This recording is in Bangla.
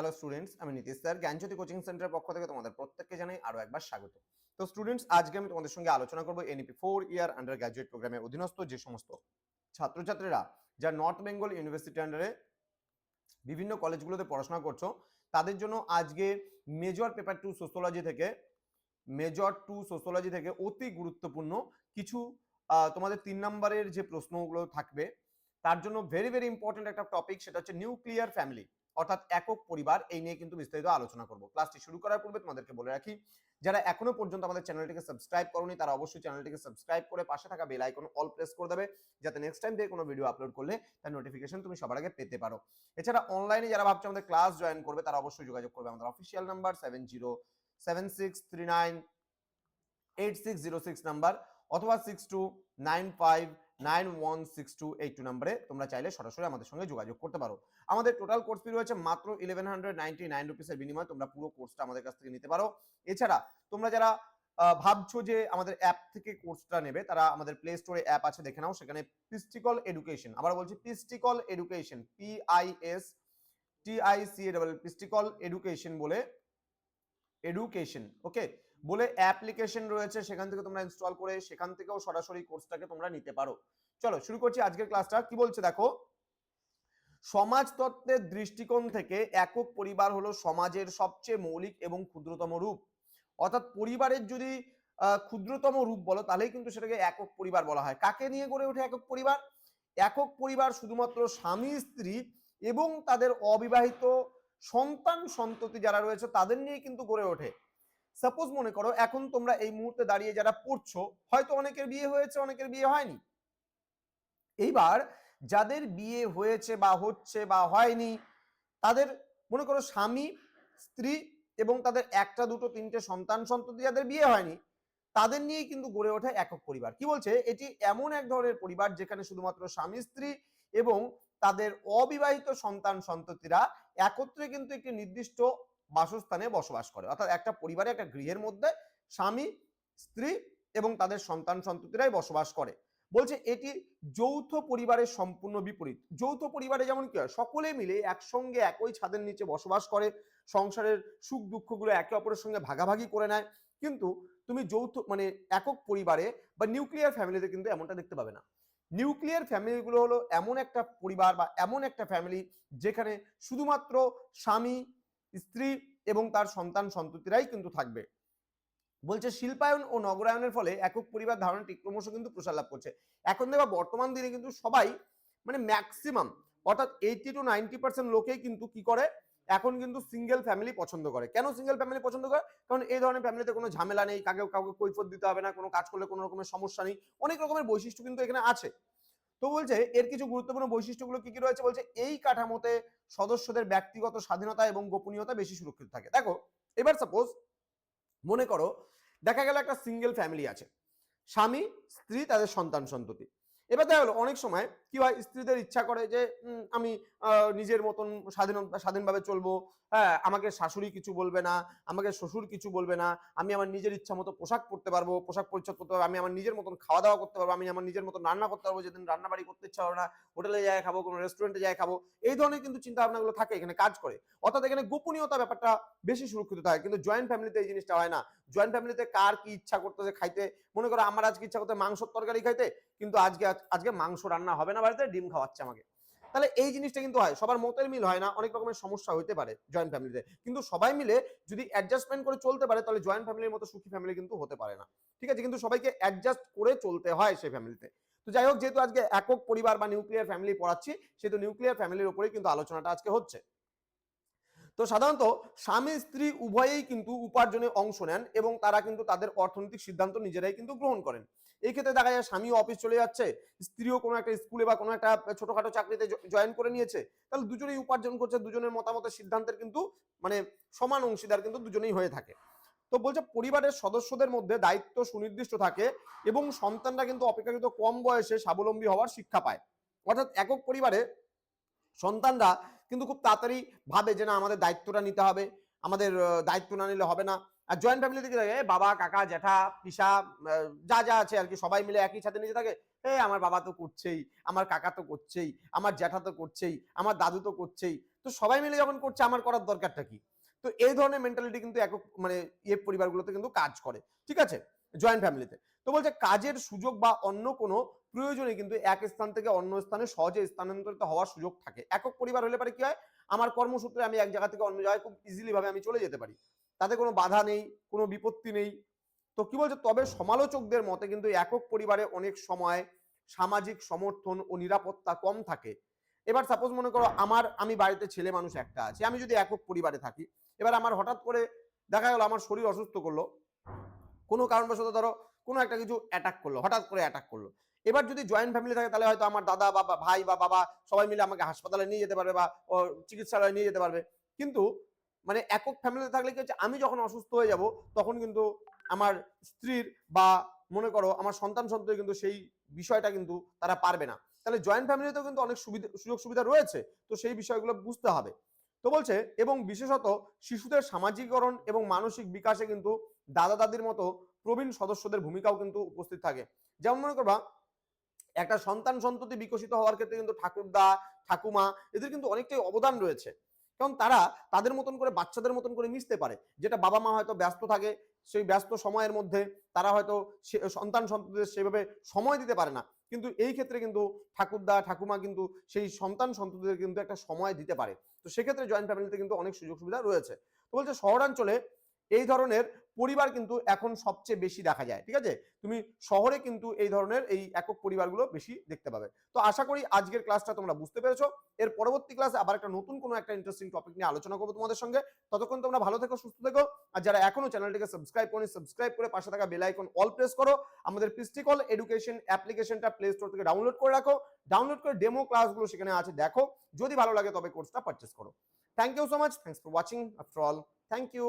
হ্যালো স্টুডেন্টস আমি নীতিশ স্যার, জ্ঞানজ্যোতি কোচিং সেন্টারের পক্ষ থেকে তোমাদের প্রত্যেককে জানাই আরও একবার স্বাগত। তো স্টুডেন্টস আজকে আমি তোমাদের সঙ্গে আলোচনা করব NEP four year undergraduate প্রোগ্রামের অধীনস্থ যে সমস্ত ছাত্রছাত্রীরা যা নর্থ বেঙ্গল ইউনিভার্সিটি আন্ডারে বিভিন্ন কলেজগুলোতে পড়াশোনা করছ, তাদের জন্য আজকে মেজর পেপার টু সোশ্যোলজি থেকে মেজর টু সোশ্যোলজি থেকে অতি গুরুত্বপূর্ণ কিছু তোমাদের তিন নম্বরের যে প্রশ্নগুলো থাকবে, তার জন্য ভেরি ভেরি ইম্পর্টেন্ট একটা টপিক সেটা হচ্ছে নিউক্লিয়ার ফ্যামিলি অর্থাৎ একক পরিবার এই নিয়ে কিন্তু বিস্তারিত আলোচনা করব। ক্লাসটি শুরু করার পূর্বে তোমাদেরকে বলে রাখি, যারা এখনও পর্যন্ত আমাদের চ্যানেলটিকে সাবস্ক্রাইব করনি, তারা অবশ্যই চ্যানেলটিকে সাবস্ক্রাইব করে পাশে থাকা বেল আইকন অল প্রেস করে দেবে, যাতে নেক্সট টাইম থেকে কোনো ভিডিও আপলোড করলে তার নোটিফিকেশন তুমি সবার আগে পেতে পারো। এছাড়া অনলাইনে যারা ভাবছ আমাদের ক্লাস জয়েন করবে, তারা অবশ্যই যোগাযোগ করবে আমাদের official number seven zero seven six three nine eight six zero six number অথবা six two nine five nine one six two eight two নাম্বারে তোমরা চাইলে সরাসরি আমাদের সঙ্গে যোগাযোগ করতে পারো। আমাদের টোটাল কোর্স ফি রয়েছে মাত্র ইলেভেন হান্ড্রেড নাইনটি নাইন রুপিসের বিনিময়ে তোমরা পুরো কোর্সটা আমাদের কাছ থেকে নিতে পারো। এছাড়া তোমরা যারা ভাবছ যে আমাদের অ্যাপ থেকে কোর্সটা নেবে, তারা আমাদের প্লে স্টোরে অ্যাপ আছে, দেখে নাও, সেখানে পিস্টিকল এডুকেশন আবার বলছি Pistical education P I S T I C double Pistical education বলে এডুকেশন ওকে বলে অ্যাপ্লিকেশন রয়েছে, সেখান থেকে তোমরা ইনস্টল করে সেখান থেকেও সরাসরি কোর্সটাকে তোমরা নিতে পারো। চলো, শুরু করছি আজকের ক্লাসটা কি বলছে দেখো? সমাজতত্ত্বের দৃষ্টিকোণ থেকে একক পরিবার হলো সমাজের সবচেয়ে মৌলিক এবং ক্ষুদ্রতম রূপ। অর্থাৎ পরিবারের যদি ক্ষুদ্রতম রূপ বলো, তাহলেই কিন্তু সেটাকে একক পরিবার বলা হয়। কাকে নিয়ে গড়ে ওঠে একক পরিবার? একক পরিবার শুধুমাত্র স্বামী স্ত্রী এবং তাদের অবিবাহিত সন্তান সন্ততি যারা রয়েছে, তাদের নিয়ে কিন্তু গড়ে ওঠে। সাপোজ মনে করো, এখন তোমরা এই মুহূর্তে দাঁড়িয়ে যারা পড়ছো, হয়তো অনেকের বিয়ে হয়েছে, অনেকের বিয়ে হয়নি। এইবার যাদের বিয়ে হয়েছে বা হচ্ছে বা হয়নি, তাদের মনে করো স্বামী, স্ত্রী এবং তাদের একটা, দুটো, তিনটে সন্তান সন্ততি যাদের বিয়ে হয়নি, তাদের নিয়ে কিন্তু গড়ে ওঠে একক পরিবার। কি বলছে? এটি এমন এক ধরনের পরিবার যেখানে শুধুমাত্র স্বামী, স্ত্রী এবং তাদের অবিবাহিত সন্তান সন্ততিরা একত্রে কিন্তু একটি নির্দিষ্ট বাসস্থানে বসবাস করে। অর্থাৎ একটা পরিবারে, একটা গৃহের মধ্যে স্বামী, স্ত্রী এবং তাদের সন্তান সন্ততিরাই বসবাস করে। বলছে এটি যৌথ পরিবারের সম্পূর্ণ বিপরীত। যৌথ পরিবারে যেমন কি হয়, সকলে মিলে একসঙ্গে একই ছাদের নিচে বসবাস করে। সংসারের সুখ দুঃখগুলো একে অপরের সঙ্গে ভাগাভাগি করে নেয়। কিন্তু তুমি যৌথ মানে একক পরিবারে বা নিউক্লিয়ার ফ্যামিলিতে কিন্তু এমনটা দেখতে পাবে না। নিউক্লিয়ার ফ্যামিলিগুলো হলো এমন একটা পরিবার বা এমন একটা ফ্যামিলি যেখানে শুধুমাত্র স্বামী, স্ত্রী এবং তার সন্তান সন্ততিরাই কিন্তু থাকবে। বলছে শিল্পায়ন ও নগরায়নের ফলে একক পরিবার ধারণাটি ক্রমশ কিন্তু প্রসার লাভ করছে। এখন দেখবা বর্তমান দিনে কিন্তু সবাই মানে ম্যাক্সিমাম অর্থাৎ এইটি টু নাইনটি পার্সেন্ট লোকেই কিন্তু কি করে? এখন কিন্তু সিঙ্গেল ফ্যামিলি পছন্দ করে। কেন সিঙ্গেল ফ্যামিলি পছন্দ করে? কারণ এই ধরনের ফ্যামিলিতে কোনো ঝামেলা নেই কাকে কাউকে কৈফত দিতে হবে না, কোনো কাজ করলে কোনো রকমের সমস্যা নেই, অনেক রকমের বৈশিষ্ট্য কিন্তু এখানে আছে। তো বলছে, এর কিছু গুরুত্বপূর্ণ বৈশিষ্ট্যগুলো কি কি রয়েছে? বলছে, এই কাঠামোতে সদস্যদের ব্যক্তিগত স্বাধীনতা এবং গোপনীয়তা বেশি সুরক্ষিত থাকে। দেখো, এবার সাপোজ মনে করো, দেখা গেল একটা সিঙ্গেল ফ্যামিলি আছে। স্বামী, স্ত্রী, তাদের সন্তান সন্ততি এবার দেখা গেলো, অনেক সময় কি হয়? স্ত্রীদের ইচ্ছা করে যে আমি নিজের মতন স্বাধীন, স্বাধীনভাবে চলবো। হ্যাঁ আমাকে শাশুড়ি কিছু বলবে না, আমাকে শ্বশুর কিছু বলবে না, আমি আমার নিজের ইচ্ছা মতো পোশাক পরতে পারব, পোশাক পরিচ্ছদ করতে পারব, আমি আমার নিজের মতন খাওয়া দাওয়া করতে পারব, আমি আমার নিজের মতন রান্না করতে পারব, যেদিন রান্না বাড়ি করতে ইচ্ছা হবে না, হোটেলে যাই খাব, কোনো রেস্টুরেন্টে যাই খাব, এই ধরনের কিন্তু চিন্তা ভাবনাগুলো থাকে এখানে কাজ করে। অর্থাৎ এখানে গোপনীয়তা ব্যাপারটা বেশি সুরক্ষিত থাকে। কিন্তু জয়েন্ট ফ্যামিলিতে এই জিনিসটা হয় না। জয়েন্ট ফ্যামিলিতে কার কি ইচ্ছা করতেছে খাইতে? মনে করো, আমার আজকে ইচ্ছা করতে মাংসর তরকারি খাইতে, কিন্তু আজকে আজকে মাংস রান্না হবে না। বাড়িতে ডিম খাওয়াচ্ছে আমাকে। তাহলে এই জিনিসটা কিন্তু হয়, সবার মতের মিল হয় না, অনেক রকমের সমস্যা হতে পারে জয়েন্ট ফ্যামিলিতে কিন্তু সবাই মিলে যদি অ্যাডজাস্টমেন্ট করে চলতে পারে, তাহলে জয়েন্ট ফ্যামিলির মতো সুখী ফ্যামিলি কিন্তু হতে পারে না। ঠিক আছে? কিন্তু সবাইকে অ্যাডজাস্ট করে চলতে হয় সেই ফ্যামিলিতে তো। যাই হোক, যেহেতু আজকে একক পরিবার বা নিউক্লিয়ার ফ্যামিলি পড়াচ্ছি, সেহেতু নিউক্লিয়ার ফ্যামিলির উপরেই কিন্তু আলোচনাটা আজকে হচ্ছে। তো সাধারণত স্বামী স্ত্রী উভয়েই কিন্তু উপার্জনে অংশ নেন এবং তারা কিন্তু তাদের অর্থনৈতিক সিদ্ধান্ত নিজেরাই কিন্তু গ্রহণ করেন। এই ক্ষেত্রে দেখা যায় স্বামীও অফিস চলে যাচ্ছে, স্ত্রীও কোনো একটা স্কুলে বা কোনো একটা ছোটখাটো চাকরিতে জয়েন করে নিয়েছে, তাহলে দুজনেই উপার্জন করছে, দুজনের মতামতের সিদ্ধান্তের কিন্তু মানে সমান অংশীদার কিন্তু দুজনেই হয়ে থাকে। তো বলছে পরিবারের সদস্যদের মধ্যে দায়িত্ব সুনির্দিষ্ট থাকে এবং সন্তানরা কিন্তু অপেক্ষাকৃত কম বয়সে স্বাবলম্বী হওয়ার শিক্ষা পায়। অর্থাৎ একক পরিবারে সন্তানরা কিন্তু খুব তাড়াতাড়ি ভাবে যে না, আমাদের দায়িত্বটা নিতে হবে। আমাদের দায়িত্ব না নিলে হবে না। আর জয়েন্ট ফ্যামিলি থেকে থাকে বাবা, কাকা, জ্যাঠা, পিসা যা যা আছে আর কি, সবাই মিলে একই সাথে নিচে থাকে। এ আমার বাবা তো করছেই, আমার কাকা তো করছেই, আমার জ্যাঠা তো করছেই, আমার দাদু তো করছেই। তো সবাই মিলে যখন করছে, আমার করার দরকারটা কি? তো এই ধরনের মেন্টালিটি কিন্তু একক মানে ইয়ে পরিবারগুলোতে কিন্তু কাজ করে। ঠিক আছে? জয়েন্ট ফ্যামিলিতে তো বলছে, কাজের সুযোগ বা অন্য কোনো প্রয়োজনে কিন্তু এক স্থান থেকে অন্য স্থানে সহজে স্থানান্তরিত হওয়ার সুযোগ থাকে। একক পরিবার হলে পারে কি হয়? আমার কর্মসূত্রে আমি এক জায়গা থেকে অন্য জায়গায় খুব ইজিলি ভাবে আমি চলে যেতে পারি। তাতে কোনো বাধা নেই, কোনো বিপত্তি নেই। তো কি বলছে? তবে সমালোচকদের মতে কিন্তু একক পরিবারে অনেক সময় সামাজিক সমর্থন ও নিরাপত্তা কম থাকে। এবার সাপোজ মনে করো আমার, আমি বাড়িতে ছেলে মানুষ একটা আছে, আমি যদি একক পরিবারে থাকি, এবার আমার হঠাৎ করে দেখা গেল আমার শরীর অসুস্থ করল। কোনো কারণবশত ধরো কোনো একটা কিছু অ্যাটাক করল, হঠাৎ করে অ্যাটাক করল। এবার যদি জয়েন্ট ফ্যামিলি থাকে, তাহলে হয়তো আমার দাদা বা ভাই বা বাবা সবাই মিলে আমাকে হাসপাতালে নিয়ে যেতে পারবে বা চিকিৎসালয়ে নিয়ে যেতে পারবে। কিন্তু মানে একক ফ্যামিলিতে থাকলে কি হচ্ছে, আমি যখন অসুস্থ হয়ে যাব, তখন কিন্তু আমার স্ত্রীর বা মনে করো আমার সন্তান সন্ততি কিন্তু সেই বিষয়টা কিন্তু তারা পারবে না। তাহলে জয়েন্ট ফ্যামিলিতেও কিন্তু অনেক সুবিধা, সুযোগ সুবিধা রয়েছে, তো সেই বিষয়গুলো বুঝতে হবে। তো বলছে, এবং বিশেষত শিশুদের সামাজিকরণ এবং মানসিক বিকাশে কিন্তু দাদা দাদির মতো প্রবীণ সদস্যদের ভূমিকাও কিন্তু উপস্থিত থাকে। যেমন মনে করবা একটা সন্তান সন্ততি বিকশিত হওয়ার ক্ষেত্রে কিন্তু ঠাকুরদা, ঠাকুমা এদের কিন্তু অনেকটাই অবদান রয়েছে। কারণ তারা তাদের মতন করে বাচ্চাদের মতন করে মিশতে পারে। যেটা বাবা মা হয়তো ব্যস্ত থাকে, সেই ব্যস্ত সময়ের মধ্যে তারা হয়তো সন্তান সন্ততিদের সেভাবে সময় দিতে পারে না। কিন্তু এই ক্ষেত্রে কিন্তু ঠাকুরদা, ঠাকুমা কিন্তু সেই সন্তান সন্ততিদের কিন্তু একটা সময় দিতে পারে। তো সেক্ষেত্রে জয়েন্ট ফ্যামিলিতে কিন্তু অনেক সুযোগ সুবিধা রয়েছে। তো বলছে শহরাঞ্চলে এই ধরনের পরিবার কিন্তু এখন সবচেয়ে বেশি দেখা যায়, ঠিক আছে? তুমি শহরে কিন্তু এই ধরনের এই একক পরিবারগুলো বেশি দেখতে পাবে। তো আশা করি আজকের ক্লাসটা তোমরা বুঝতে পেরেছ। এর পরবর্তী ক্লাসে আবার একটা নতুন কোনো একটা ইন্টারেস্টিং টপিক নিয়ে আলোচনা করব তোমাদের সঙ্গে। ততক্ষণ তোমরা ভালো থেকো, সুস্থ থেকো। আর যারা এখনও চ্যানেলটিকে সাবস্ক্রাইব করনি সাবস্ক্রাইব করে পাশে থাকা বেল আইকন অল প্রেস করো। আমাদের পিস্টিকল এডুকেশন অ্যাপ্লিকেশনটা প্লে স্টোর থেকে ডাউনলোড করে রাখো। ডাউনলোড করে ডেমো ক্লাসগুলো সেখানে আছে, দেখো। যদি ভালো লাগে তবে কোর্সটা পারচেস করো। Thank you so much thanks for watching after all thank you